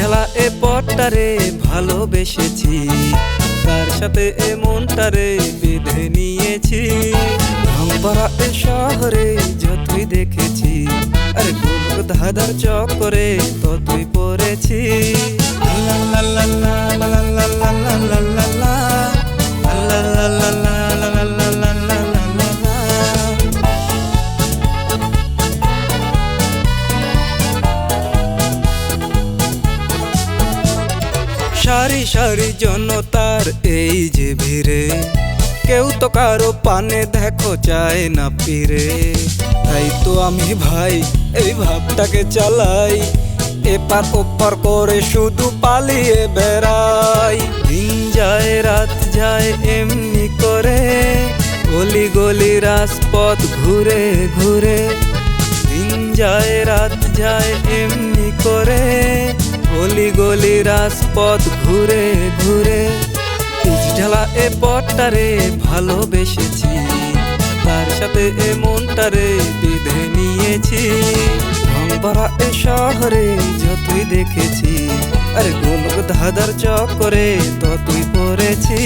ঝালা এ পটটারে ভালোবেসেছি। তার সাথে এ মনটারে বেঁধে নিয়েছি। রংপাড়া এ শহরে যতই দেখেছি, আরে ধাঁধার চক্করে ততই পড়েছি। সারি সারি জনতার এই যে ভিড়ে, কেউ তো কারও পানে দেখো চায় না ফিরে। তাই তো আমি ভাই, এই ভাবটাকে চালাই, এপার ওপার করে শুধু পালিয়ে বেড়াই। দিন যায়, রাত যায়, এমনি করে গলি গলি রাজপথ ঘুরে ঘুরে। দিন যায়, রাত যায়, এমনি করে গলি রাজপথ ঘুরে ঘুরে। ঢালা এ পথটারে ভালোবেসেছি। তার সাথে এ মনটারে বিধে নিয়েছি। ভরা এ শহরে যতই দেখেছি, আরে গোলক ধাঁধার চক্করে ততই পড়েছি।